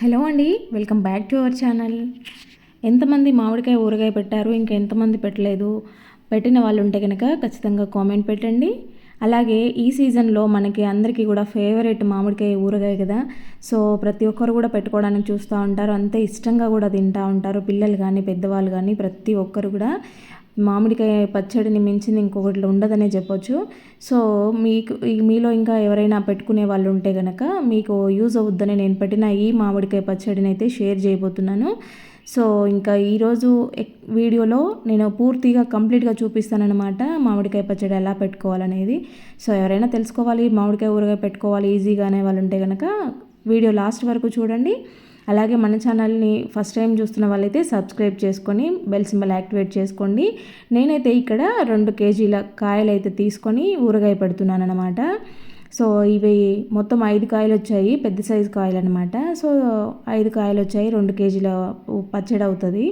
Hello అండి welcome back to our channel. ఎంతమంది మామిడికాయ ఊరగాయ పెట్టారు ఇంకా ఎంతమంది పెట్టలేదు? పెట్టిన వాళ్ళు ఉంటే కనుక ఖచ్చితంగా కామెంట్ పెట్టండి. అలాగే ఈ సీజన్లో మనకి అందరికీ కూడా ఫేవరెట్ మామిడికాయ ఊరగాయ కదా. సో ప్రతి ఒక్కరు కూడా పెట్టుకోవడానికి చూస్తూ ఉంటారు. అంతే ఇష్టంగా కూడా తింటూ ఉంటారు. పిల్లలు కానీ పెద్దవాళ్ళు కానీ ప్రతి ఒక్కరు కూడా. మామిడికాయ పచ్చడిని మించింది ఇంకొకటి ఉండదనే చెప్పొచ్చు. సో మీకు మీలో ఇంకా ఎవరైనా పెట్టుకునే వాళ్ళు ఉంటే కనుక మీకు యూజ్ అవుద్దని నేను పెట్టిన ఈ మామిడికాయ పచ్చడిని అయితే షేర్ చేయబోతున్నాను. సో ఇంకా ఈరోజు వీడియోలో నేను పూర్తిగా కంప్లీట్గా చూపిస్తానన్నమాట మామిడికాయ పచ్చడి ఎలా పెట్టుకోవాలనేది. సో ఎవరైనా తెలుసుకోవాలి మామిడికాయ ఊరగాయ పెట్టుకోవాలి ఈజీగానే వాళ్ళు ఉంటే కనుక వీడియో లాస్ట్ వరకు చూడండి. అలాగే మన ఛానల్ని ఫస్ట్ టైం చూస్తున్న వాళ్ళైతే సబ్స్క్రైబ్ చేసుకొని బెల్ సింబల్ యాక్టివేట్ చేసుకోండి. నేనైతే ఇక్కడ రెండు కేజీల కాయలు అయితే తీసుకొని ఊరగాయ పెడుతున్నాను అనమాట సో ఇవి మొత్తం ఐదు కాయలు వచ్చాయి పెద్ద సైజు కాయలు అనమాట సో ఐదు కాయలు వచ్చాయి రెండు కేజీల పచ్చడి అవుతుంది.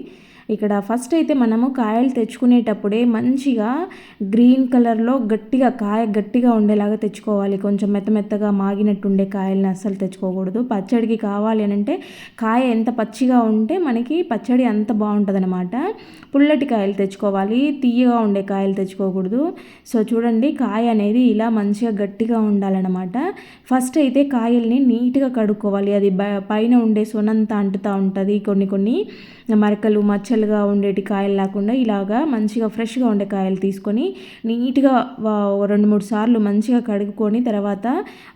ఇక్కడ ఫస్ట్ అయితే మనము కాయలు తెచ్చుకునేటప్పుడే మంచిగా గ్రీన్ కలర్లో గట్టిగా కాయ గట్టిగా ఉండేలాగా తెచ్చుకోవాలి. కొంచెం మెత్త మెత్తగా మాగినట్టుండే కాయల్ని అస్సలు తెచ్చుకోకూడదు. పచ్చడికి కావాలి అని అంటే కాయ ఎంత పచ్చిగా ఉంటే మనకి పచ్చడి అంత బాగుంటుంది అనమాట పుల్లటి కాయలు తెచ్చుకోవాలి. తీయగా ఉండే కాయలు తెచ్చుకోకూడదు. సో చూడండి కాయ అనేది ఇలా మంచిగా గట్టిగా ఉండాలన్నమాట. ఫస్ట్ అయితే కాయల్ని నీట్గా కడుక్కోవాలి. అది పైన ఉండే సొనంతా అంటుతూ ఉంటుంది. కొన్ని కొన్ని మరకలు మచ్చలుగా ఉండేటి కాయలు లేకుండా ఇలాగా మంచిగా ఫ్రెష్గా ఉండే కాయలు తీసుకొని నీట్గా రెండు మూడు సార్లు మంచిగా కడుక్కొని తర్వాత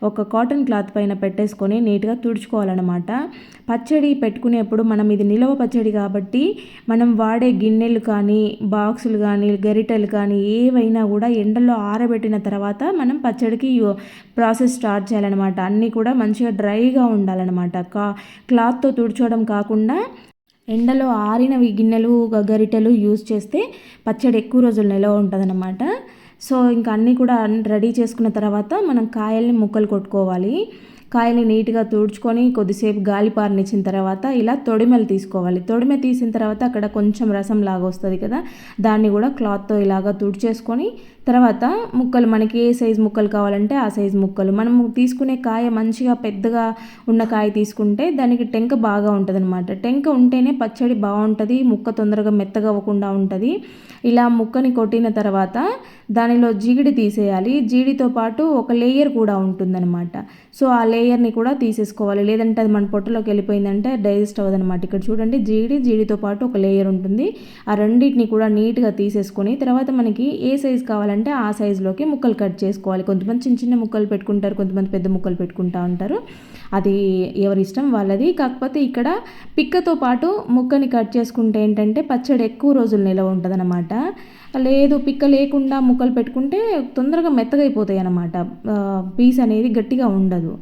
ఒక కాటన్ క్లాత్ పైన పెట్టేసుకొని నీట్గా తుడుచుకోవాలన్నమాట. పచ్చడి పెట్టుకునేప్పుడు మనం ఇది నిలవ పచ్చడి కాబట్టి మనం వాడే గిన్నెలు కానీ బాక్సులు కానీ గరిటెలు కానీ ఏవైనా కూడా ఎండలో ఆరబెట్టిన తర్వాత మనం పచ్చడికి ప్రాసెస్ స్టార్ట్ చేయాలన్నమాట. అన్నీ కూడా మంచిగా డ్రైగా ఉండాలన్నమాట. కా క్లాత్తో తుడుచోవడం కాకుండా ఎండలో ఆరినవి గిన్నెలు గరిటెలు యూజ్ చేస్తే పచ్చడి ఎక్కువ రోజులు నిలవ ఉంటుందన్నమాట. సో ఇంకా అన్నీ కూడా రెడీ చేసుకున్న తర్వాత మనం కాయల్ని ముక్కలు కొట్టుకోవాలి. కాయని నీట్గా తుడుచుకొని కొద్దిసేపు గాలి పారనిచ్చిన తర్వాత ఇలా తొడిమెలు తీసుకోవాలి. తొడిమె తీసిన తర్వాత అక్కడ కొంచెం రసం లాగా వస్తుంది కదా దాన్ని కూడా క్లాత్తో ఇలాగా తుడిచేసుకొని తర్వాత ముక్కలు మనకి ఏ సైజు ముక్కలు కావాలంటే ఆ సైజు ముక్కలు. మనం తీసుకునే కాయ మంచిగా పెద్దగా ఉన్న కాయ తీసుకుంటే దానికి టెంక బాగా ఉంటుంది అనమాట టెంక ఉంటేనే పచ్చడి బాగుంటుంది ముక్క తొందరగా మెత్తగా అవ్వకుండా ఉంటుంది. ఇలా ముక్కని కొట్టిన తర్వాత దానిలో జీడి తీసేయాలి. జీడితో పాటు ఒక లేయర్ కూడా ఉంటుందన్నమాట. సో ఆ లేయర్ని కూడా తీసేసుకోవాలి. లేదంటే అది మన పొట్టలోకి వెళ్ళిపోయిందంటే డైజెస్ట్ అవ్వదనమాట ఇక్కడ చూడండి జీడి జీడితో పాటు ఒక లేయర్ ఉంటుంది. ఆ రెండింటిని కూడా నీట్గా తీసేసుకొని తర్వాత మనకి ఏ సైజు కావాలంటే ఆ సైజులోకి ముక్కలు కట్ చేసుకోవాలి. కొంతమంది చిన్న చిన్న ముక్కలు పెట్టుకుంటారు కొంతమంది పెద్ద ముక్కలు పెట్టుకుంటా ఉంటారు. అది ఎవరి ఇష్టం వాళ్ళది. కాకపోతే ఇక్కడ పిక్కతో పాటు ముక్కని కట్ చేసుకుంటే ఏంటంటే పచ్చడి ఎక్కువ రోజులు నిలవ ఉంటుంది లేదు పిక్క లేకుండా ముక్కలు పెట్టుకుంటే తొందరగా మెత్తగైపోతాయి అన్నమాట పీస్ అనేది గట్టిగా ఉండదు.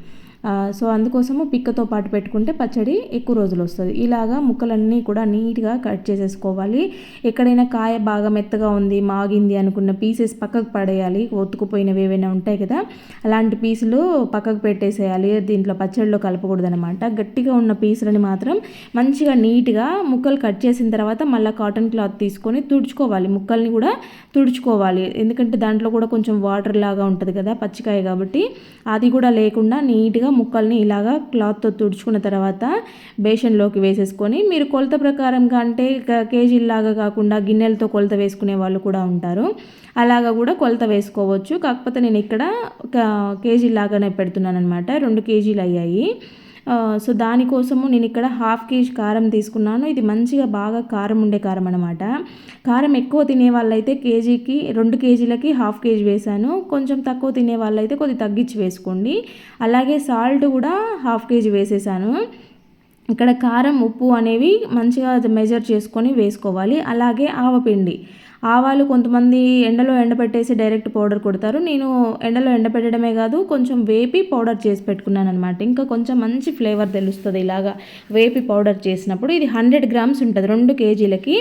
సో అందుకోసము పిక్కతో పాటు పెట్టుకుంటే పచ్చడి ఎక్కువ రోజులు వస్తుంది. ఇలాగా ముక్కలన్నీ కూడా నీట్గా కట్ చేసేసుకోవాలి. ఎక్కడైనా కాయ బాగా మెత్తగా ఉంది మాగింది అనుకున్న పీసెస్ పక్కకు పడేయాలి. ఒత్తుకుపోయినవి ఏవైనా ఉంటాయి కదా అలాంటి పీసులు పక్కకు పెట్టేసేయాలి. దీంట్లో పచ్చడిలో కలపకూడదనమాట గట్టిగా ఉన్న పీసులని మాత్రం మంచిగా నీట్గా ముక్కలు కట్ చేసిన తర్వాత మళ్ళీ కాటన్ క్లాత్ తీసుకొని తుడుచుకోవాలి. ముక్కల్ని కూడా తుడుచుకోవాలి. ఎందుకంటే దాంట్లో కూడా కొంచెం వాటర్ లాగా ఉంటుంది కదా పచ్చికాయ కాబట్టి. అది కూడా లేకుండా నీట్గా ముక్కల్ని ఇలాగా క్లాత్తో తుడుచుకున్న తర్వాత బేషన్లోకి వేసేసుకొని మీరు కొలత ప్రకారంగా అంటే కేజీలాగా కాకుండా గిన్నెలతో కొలత వేసుకునే వాళ్ళు కూడా ఉంటారు. అలాగా కూడా కొలత వేసుకోవచ్చు. కాకపోతే నేను ఇక్కడ ఒక కేజీ లాగానే పెడుతున్నాను అనమాట రెండు కేజీలు అయ్యాయి సో దానికోసము నేను ఇక్కడ హాఫ్ కేజీ కారం తీసుకున్నాను. ఇది మంచిగా బాగా కారం ఉండే కారం అనమాట కారం ఎక్కువ తినే వాళ్ళైతే కేజీకి రెండు కేజీలకి హాఫ్ కేజీ వేసాను కొంచెం తక్కువ తినే వాళ్ళైతే కొద్ది తగ్గించి వేసుకోండి. అలాగే సాల్ట్ కూడా హాఫ్ కేజీ వేసేసాను. ఇక్కడ కారం ఉప్పు అనేవి మంచిగా మెజర్ చేసుకొని వేసుకోవాలి. అలాగే ఆవపిండి. ఆవాలు కొంతమంది ఎండలో ఎండబెట్టేసి డైరెక్ట్ పౌడర్ కొడతారు. నేను ఎండలో ఎండబెట్టడమే కాదు కొంచెం వేపి పౌడర్ చేసి పెట్టుకున్నాను అనమాట ఇంకా కొంచెం మంచి ఫ్లేవర్ తెలుస్తుంది ఇలాగా వేపి పౌడర్ చేసినప్పుడు. ఇది హండ్రెడ్ గ్రామ్స్ ఉంటుంది రెండు కేజీలకి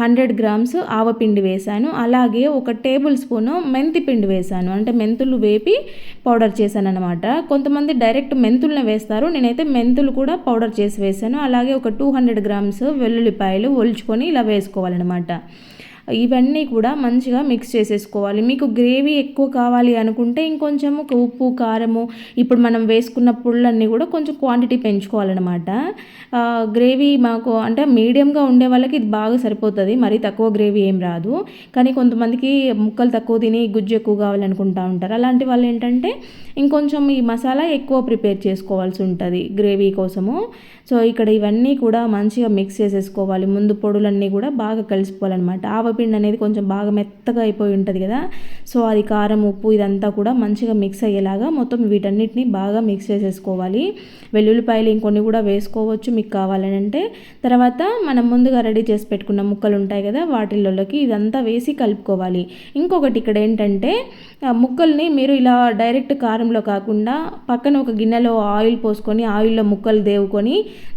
హండ్రెడ్ గ్రామ్స్ ఆవపిండి వేశాను అలాగే ఒక టేబుల్ స్పూను మెంతి పిండి వేశాను అంటే మెంతులు వేపి పౌడర్ చేశాను అనమాట కొంతమంది డైరెక్ట్ మెంతులను వేస్తారు. నేనైతే మెంతులు కూడా పౌడర్ చేసి వేశాను అలాగే ఒక టూ హండ్రెడ్ గ్రామ్స్ వెల్లుల్లిపాయలు ఒలుచుకొని ఇలా వేసుకోవాలన్నమాట. ఇవన్నీ కూడా మంచిగా మిక్స్ చేసేసుకోవాలి. మీకు గ్రేవీ ఎక్కువ కావాలి అనుకుంటే ఇంకొంచెం ఉప్పు కారము ఇప్పుడు మనం వేసుకున్న పుళ్ళన్నీ కూడా కొంచెం క్వాంటిటీ పెంచుకోవాలన్నమాట. గ్రేవీ మాకు అంటే మీడియంగా ఉండే వాళ్ళకి ఇది బాగా సరిపోతుంది. మరీ తక్కువ గ్రేవీ ఏం రాదు. కానీ కొంతమందికి ముక్కలు తక్కువ తిని గుజ్జు ఎక్కువ కావాలనుకుంటా ఉంటారు. అలాంటి వాళ్ళు ఏంటంటే ఇంకొంచెం ఈ మసాలా ఎక్కువ ప్రిపేర్ చేసుకోవాల్సి ఉంటుంది గ్రేవీ కోసము. సో ఇక్కడ ఇవన్నీ కూడా మంచిగా మిక్స్ చేసేసుకోవాలి. ముందు పొడులన్నీ కూడా బాగా కలిసిపోవాలన్నమాట. ఆవపిండి అనేది కొంచెం బాగా మెత్తగా అయిపోయి ఉంటుంది కదా. సో అది కారం ఉప్పు ఇదంతా కూడా మంచిగా మిక్స్ అయ్యేలాగా మొత్తం వీటన్నిటిని బాగా మిక్స్ చేసేసుకోవాలి. వెల్లుల్లిపాయలు ఇంకొన్ని కూడా వేసుకోవచ్చు మీకు కావాలని అంటే తర్వాత మనం ముందుగా రెడీ చేసి పెట్టుకున్న ముక్కలు ఉంటాయి కదా వాటిల్లోకి ఇదంతా వేసి కలుపుకోవాలి. ఇంకొకటి ఇక్కడ ఏంటంటే ముక్కల్ని మీరు ఇలా డైరెక్ట్ కారంలో కాకుండా పక్కన ఒక గిన్నెలో ఆయిల్ పోసుకొని ఆయిల్లో ముక్కలు దేవుకొని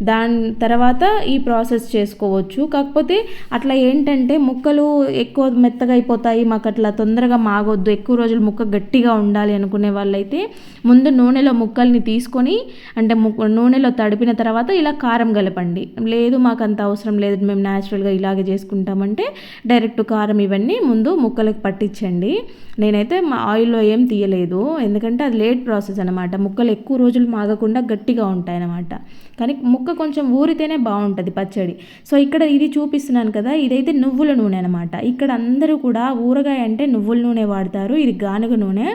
దాని తర్వాత ఈ ప్రాసెస్ చేసుకోవచ్చు. కాకపోతే అట్లా ఏంటంటే ముక్కలు ఎక్కువ మెత్తగా అయిపోతాయి మాకు అట్లా తొందరగా మాగొద్దు ఎక్కువ రోజులు ముక్క గట్టిగా ఉండాలి అనుకునే వాళ్ళైతే ముందు నూనెలో ముక్కల్ని తీసుకొని అంటే నూనెలో తడిపిన తర్వాత ఇలా కారం కలపండి. లేదు మాకు అంత అవసరం లేదు మేము న్యాచురల్గా ఇలాగే చేసుకుంటామంటే డైరెక్ట్ కారం ఇవన్నీ ముందు ముక్కలకు పట్టించండి. నేనైతే మా ఆయిల్లో ఏం తీయలేదు ఎందుకంటే అది లేట్ ప్రాసెస్ అనమాట ముక్కలు ఎక్కువ రోజులు మాగకుండా గట్టిగా ఉంటాయి అనమాట కానీ ముక్క కొంచెం ఊరితేనే బాగుంటుంది పచ్చడి. సో ఇక్కడ ఇది చూపిస్తున్నాను కదా ఇదైతే నువ్వుల నూనె అనమాట ఇక్కడ అందరూ కూడా ఊరగాయ అంటే నువ్వుల నూనె వాడతారు. ఇది గానుగ నూనె.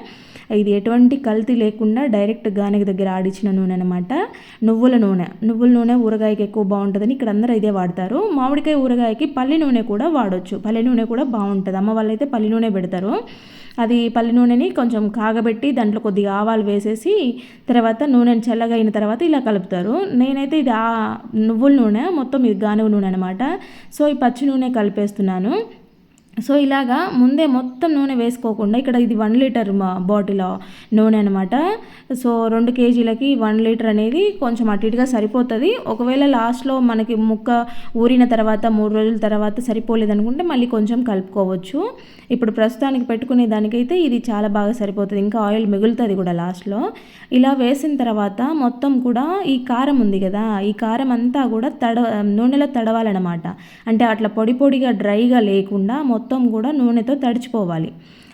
ఇది ఎటువంటి కల్తీ లేకుండా డైరెక్ట్ గానగ దగ్గర ఆడిచిన నూనె అనమాట నువ్వుల నూనె. నువ్వుల నూనె ఊరగాయకి ఎక్కువ బాగుంటుందని ఇక్కడ అందరూ ఇదే వాడతారు. మామిడికాయ ఊరగాయకి పల్లి నూనె కూడా వాడవచ్చు పల్లి నూనె కూడా బాగుంటుంది అమ్మ వాళ్ళైతే పల్లి నూనె పెడతారు. అది పల్లి నూనెని కొంచెం కాగబెట్టి దాంట్లో కొద్దిగా ఆవాలు వేసేసి తర్వాత నూనెని చల్లగా అయిన తర్వాత ఇలా కలుపుతారు. నేనైతే ఇది నువ్వుల నూనె మొత్తం ఇది గానుగ నూనె అనమాట. సో ఈ పచ్చి నూనె కలిపేస్తున్నాను. సో ఇలాగా ముందే మొత్తం నూనె వేసుకోకుండా ఇక్కడ ఇది వన్ లీటర్ బాటిల్ నూనె అనమాట సో రెండు కేజీలకి వన్ లీటర్ అనేది కొంచెం అటు ఇటుగా సరిపోతుంది. ఒకవేళ లాస్ట్లో మనకి ముక్క ఊరిన తర్వాత మూడు రోజుల తర్వాత సరిపోలేదు అనుకుంటే మళ్ళీ కొంచెం కలుపుకోవచ్చు. ఇప్పుడు ప్రస్తుతానికి పెట్టుకునే దానికైతే ఇది చాలా బాగా సరిపోతుంది. ఇంకా ఆయిల్ మిగులుతుంది కూడా లాస్ట్లో. ఇలా వేసిన తర్వాత మొత్తం కూడా ఈ కారం ఉంది కదా ఈ కారం అంతా కూడా తడ నూనెలో తడవాలన్నమాట. అంటే అట్లా పొడి పొడిగా డ్రైగా లేకుండా మొత్తం మొత్తం కూడా నూనెతో తడిచిపోవాలి.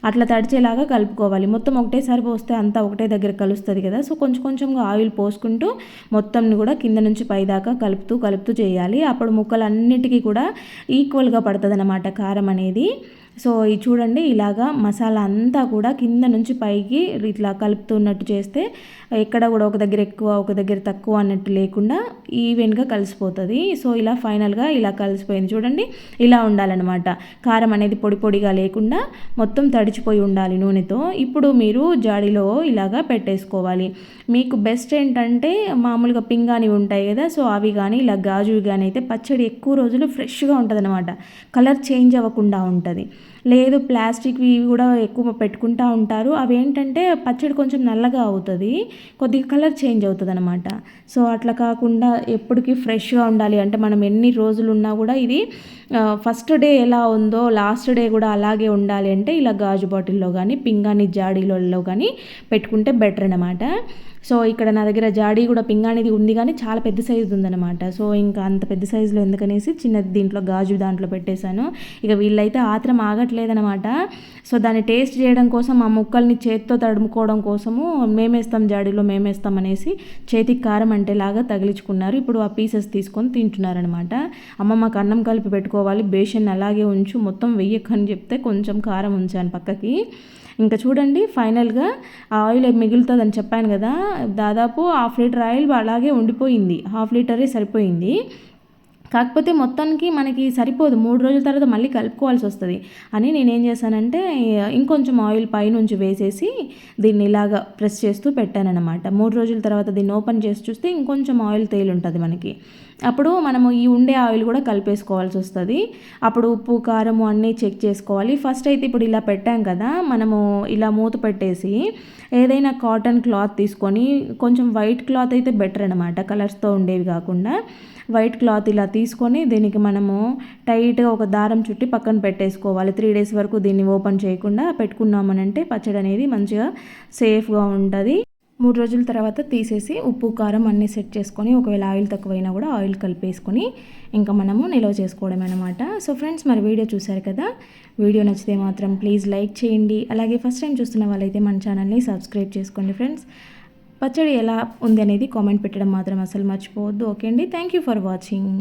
అట్లా తడిచేలాగా కలుపుకోవాలి. మొత్తం ఒకటేసారి పోస్తే అంతా ఒకటే దగ్గర కలుస్తుంది కదా. సో కొంచెం కొంచెంగా ఆయిల్ పోసుకుంటూ మొత్తం కూడా కింద నుంచి పైదాకా కలుపుతూ కలుపుతూ చేయాలి. అప్పుడు ముక్కలు అన్నిటికీ కూడా ఈక్వల్గా పడుతుంది అన్నమాట కారం అనేది. సో ఇది చూడండి ఇలాగా మసాలా అంతా కూడా కింద నుంచి పైకి ఇట్లా కలుపుతున్నట్టు చేస్తే ఎక్కడ కూడా ఒక దగ్గర ఎక్కువ ఒక దగ్గర తక్కువ అన్నట్టు లేకుండా ఈవెన్గా కలిసిపోతుంది. సో ఇలా ఫైనల్గా ఇలా కలిసిపోయింది. చూడండి ఇలా ఉండాలన్నమాట. కారం అనేది పొడి పొడిగా లేకుండా మొత్తం తడిచిపోయి ఉండాలి నూనెతో. ఇప్పుడు మీరు జాడీలో ఇలాగా పెట్టేసుకోవాలి. మీకు బెస్ట్ ఏంటంటే మామూలుగా పింగాని ఉంటాయి కదా సో అవి కానీ ఇలా గాజువి కానీ అయితే పచ్చడి ఎక్కువ రోజులు ఫ్రెష్గా ఉంటుంది కలర్ చేంజ్ అవ్వకుండా ఉంటుంది. లేదు ప్లాస్టిక్వి కూడా ఎక్కువ పెట్టుకుంటూ ఉంటారు. అవి ఏంటంటే పచ్చడి కొంచెం నల్లగా అవుతుంది కొద్దిగా కలర్ చేంజ్ అవుతుంది అనమాట సో అట్లా కాకుండా ఎప్పటికీ ఫ్రెష్గా ఉండాలి. అంటే మనం ఎన్ని రోజులు ఉన్నా కూడా ఇది ఫస్ట్ డే ఎలా ఉందో లాస్ట్ డే కూడా అలాగే ఉండాలి అంటే ఇలా గాజు బాటిల్లో కానీ పింగాణి జాడీలలో కానీ పెట్టుకుంటే బెటర్ అనమాట సో ఇక్కడ నా దగ్గర జాడీ కూడా పింగాణిది ఉంది కానీ చాలా పెద్ద సైజు ఉందన్నమాట. సో ఇంకా అంత పెద్ద సైజులో ఎందుకనేసి చిన్నది దీంట్లో గాజు దాంట్లో పెట్టేశాను. ఇక వీళ్ళైతే ఆత్రం ఆగట్లేదనమాట సో దాన్ని టేస్ట్ చేయడం కోసం ఆ ముక్కల్ని చేత్తో తడుముకోవడం కోసము మేమేస్తాం జాడీలో మేమేస్తాం అనేసి చేతికి కారం అంటే లాగా తగిలించుకున్నారు. ఇప్పుడు ఆ పీసెస్ తీసుకొని తింటున్నారనమాట అమ్మ మాకు అన్నం కలిపి పెట్టుకోవాలి బేషన్ అలాగే ఉంచు మొత్తం వెయ్యకని చెప్తే కొంచెం కారం ఉంచాను పక్కకి. ఇంకా చూడండి ఫైనల్గా ఆ ఆయిల్ మిగులుతుందని చెప్పాను కదా దాదాపు హాఫ్ లీటర్ ఆయిల్ అలాగే ఉండిపోయింది. హాఫ్ లీటరే సరిపోయింది. కాకపోతే మొత్తానికి మనకి సరిపోదు. మూడు రోజుల తర్వాత మళ్ళీ కలుపుకోవాల్సి వస్తుంది. అని నేనేం చేశానంటే ఇంకొంచెం ఆయిల్ పైనుంచి వేసేసి దీన్ని ఇలాగా ప్రెస్ చేస్తూ పెట్టానన్నమాట. మూడు రోజుల తర్వాత దీన్ని ఓపెన్ చేసి చూస్తే ఇంకొంచెం ఆయిల్ తేలి ఉంటుంది మనకి. అప్పుడు మనము ఈ ఉండే ఆయిల్ కూడా కలిపేసుకోవాల్సి వస్తుంది. అప్పుడు ఉప్పు కారం అన్నీ చెక్ చేసుకోవాలి. ఫస్ట్ అయితే ఇప్పుడు ఇలా పెట్టాం కదా మనము ఇలా మూత పెట్టేసి ఏదైనా కాటన్ క్లాత్ తీసుకొని కొంచెం వైట్ క్లాత్ అయితే బెటర్ అనమాట కలర్స్తో ఉండేవి కాకుండా వైట్ క్లాత్ ఇలా తీసుకొని దీనికి మనము టైట్గా ఒక దారం చుట్టి పక్కన పెట్టేసుకోవాలి. త్రీ డేస్ వరకు దీన్ని ఓపెన్ చేయకుండా పెట్టుకున్నామనంటే పచ్చడి అనేది మంచిగా సేఫ్గా ఉంటుంది. మూడు రోజుల తర్వాత తీసేసి ఉప్పు కారం అన్నీ సెట్ చేసుకొని ఒకవేళ ఆయిల్ తక్కువైనా కూడా ఆయిల్ కలిపేసుకొని ఇంకా మనము నిల్వ చేసుకోవడం అనమాట సో ఫ్రెండ్స్ మరి వీడియో చూశారు కదా? వీడియో నచ్చితే మాత్రం ప్లీజ్ లైక్ చేయండి. అలాగే ఫస్ట్ టైం చూస్తున్న వాళ్ళైతే మన ఛానల్ని సబ్స్క్రైబ్ చేసుకోండి ఫ్రెండ్స్. పచ్చడి ఎలా ఉంది అనేది కామెంట్ పెట్టడం మాత్రం అసలు మర్చిపోవద్దు. ఓకే అండి. Thank you for watching